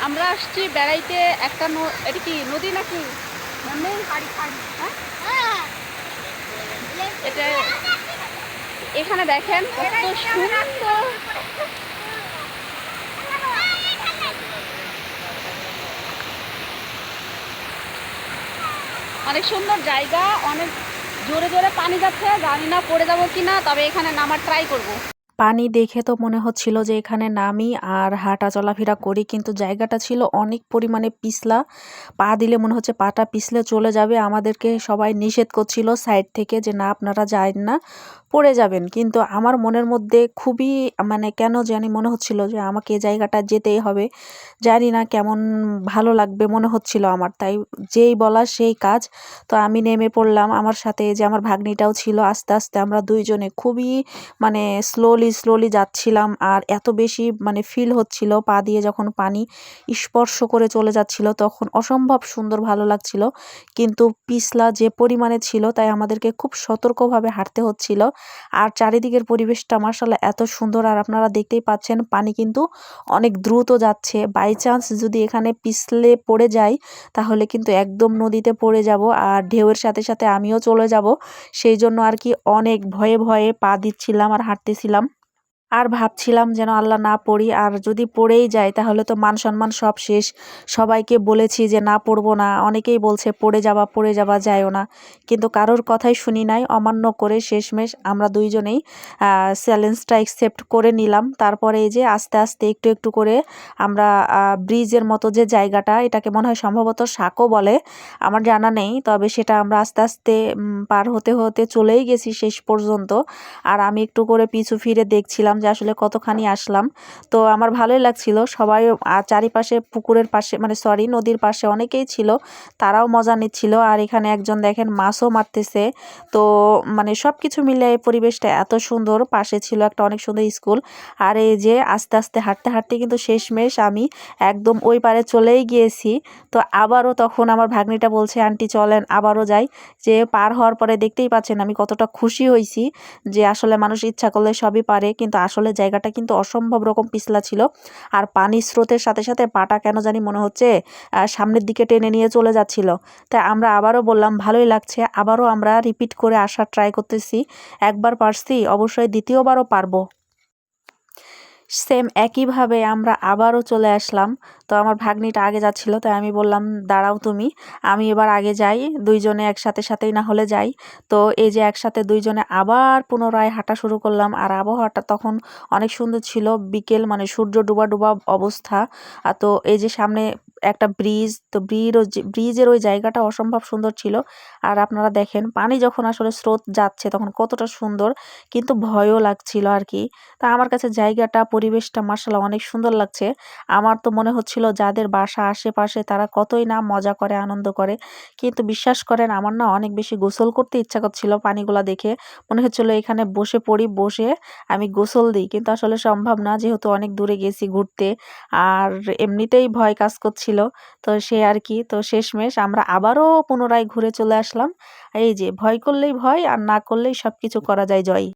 আমরা আসছি বেড়াইতে একটা ন- এটা কি নদী নাকি? মানে হ্যাঁ? এটা এখানে দেখেন কত সুন্দর। অনেক সুন্দর জায়গা অনেক জোরে জোরে পানি যাচ্ছে জানি না পড়ে যাব কিনা তবে এখানে নামার ট্রাই করব। পানি দেখে তো মনে হচ্ছিল যে এখানে নামি আর হাঁটা চলাফেরা করি, কিন্তু জায়গাটা ছিল অনেক পরিমাণে পিছলা। পা দিলে মনে হচ্ছে পাটা পিছলে চলে যাবে। আমাদেরকে সবাই নিষেধ করছিল সাইড থেকে যে, না, আপনারা যায় না। পড়ে যাবেন। কিন্তু আমার মনের মধ্যে খুবই মানে কেন জানি মনে হচ্ছিল যে আমাকে এই জায়গাটা যেতেই হবে। জানি না কেমন ভালো লাগবে মনে হচ্ছিল আমার। তাই যেই বলা সেই কাজ। তো আমি নেমে পড়লাম আমার সাথে যে আমার ভাগ্নিটাও ছিল। আস্তে আস্তে আমরা দুইজনে খুবই মানে স্লোলি স্লোলি যাচ্ছিলাম। আর এত বেশি মানে ফিল হচ্ছিল পা দিয়ে যখন পানি স্পর্শ করে চলে যাচ্ছিল তখন অসম্ভব সুন্দর ভালো লাগছিল। কিন্তু পিছলা যে পরিমাণে ছিল তাই আমাদেরকে খুব সতর্কভাবে হাঁটতে হচ্ছিল। আর চারিদিকের পরিবেশটা মার্শাল্লাহ এত সুন্দর। আর আপনারা দেখতেই পাচ্ছেন পানি কিন্তু অনেক দ্রুত যাচ্ছে। বাই চান্স যদি এখানে পিছলে পড়ে যাই, তাহলে কিন্তু একদম নদীতে পড়ে যাব আর ঢেউয়ের সাথে সাথে আমিও চলে যাব। সেই জন্য আর কি অনেক ভয়ে ভয়ে পা দিচ্ছিলাম আর হাঁটতেছিলাম। আর ভাবছিলাম যেন আল্লাহ না পড়ি, আর যদি পড়েই যায় তাহলে তো মান সম্মান সব শেষ। সবাইকে বলেছি যে না পড়ব না, অনেকেই বলছে পড়ে যাবা পড়ে যাবা, যায়ও না। কিন্তু কারোর কথাই শুনি নাই, অমান্য করে শেষমেশ আমরা দুইজনেই চ্যালেঞ্জটা অ্যাকসেপ্ট করে নিলাম। তারপরে এই যে আস্তে আস্তে একটু একটু করে আমরা ব্রিজের মতো যে জায়গাটা, এটাকে মনে হয় সম্ভবত শাকও বলে, আমার জানা নেই। তবে সেটা আমরা আস্তে আস্তে পার হতে হতে চলেই গেছি শেষ পর্যন্ত। আর আমি একটু করে পিছু ফিরে দেখছিলাম যে আসলে কতখানি আসলাম। তো আমার ভালোই লাগছিল। সবাই চারিপাশে পুকুরের পাশে মানে সরি নদীর পাশে অনেকেই ছিল। তারাও মজা নিচ্ছিল। আর এখানে একজন দেখেন মাছও মারতেছে। তো মানে সব কিছু মিলে এই পরিবেশটা এত সুন্দর। পাশে ছিল একটা অনেক সুন্দর স্কুল। আর এই যে আস্তে আস্তে হাঁটতে হাঁটতে কিন্তু শেষমেশ আমি একদম ওই পারে চলেই গিয়েছি। তো আবারও তখন আমার ভাগ্নিটা বলছে, আন্টি চলেন, আবারও যাই। যে পার হওয়ার পরে দেখতেই পাচ্ছেন আমি কতটা খুশি হয়েছি যে আসলে মানুষ ইচ্ছা করলে সবই পারে। কিন্তু আসলে জায়গাটা কিন্তু অসম্ভব রকম পিছলা ছিল। আর পানির স্রোতের সাথে সাথে পাটা কেন জানি মনে হচ্ছে সামনের দিকে টেনে নিয়ে চলে যাচ্ছিল। তাই আমরা আবারও বললাম, ভালোই লাগছে। আবারও আমরা রিপিট করে আসার ট্রাই করতেছি। একবার পারছি, অবশ্যই দ্বিতীয়বারও পারব। সেম একইভাবে আমরা আবারও চলে আসলাম। তো আমার ভাগ্নিটা আগে যাচ্ছিল, তাই আমি বললাম, দাঁড়াও তুমি, আমি এবার আগে যাই, দুইজনে একসাথে সাথেই না হলে যাই। তো এই যে একসাথে দুইজনে আবার পুনরায় হাঁটা শুরু করলাম, আর আবহাওয়াটা তখন অনেক সুন্দর ছিল, বিকেল মানে সূর্য ডুবা ডুবা অবস্থা। তো এই যে সামনে একটা ব্রিজ, তো ব্রিজ ব্রিজের ওই জায়গাটা অসম্ভব সুন্দর ছিল। আর আপনারা দেখেন, পানি যখন আসলে স্রোত যাচ্ছে তখন কতটা সুন্দর, কিন্তু ভয়ও লাগছিল আর কি তা আমার কাছে জায়গাটা, পরিবেশটা মার্শাল্লাহ অনেক সুন্দর লাগছে। আমার তো মনে হচ্ছিল যাদের বাসা আশেপাশে তারা কতই না মজা করে, আনন্দ করে। কিন্তু বিশ্বাস করেন, আমার না অনেক বেশি গোসল করতে ইচ্ছা করছিল পানিগুলা দেখে। মনে হচ্ছিল এখানে বসে পড়ি, বসে আমি গোসল দিই। কিন্তু আসলে সম্ভব না, যেহেতু অনেক দূরে গেছি ঘুরতে। আর এমনিতেই ভয় কাজ করছিল তো সে আর কি, তো শেষমেশ আমরা আবারও পুনরায় ঘুরে চলে আসলাম। এই যে ভয় করলেই ভয়, আর না করলেই সব কিছু করা যায় জয়।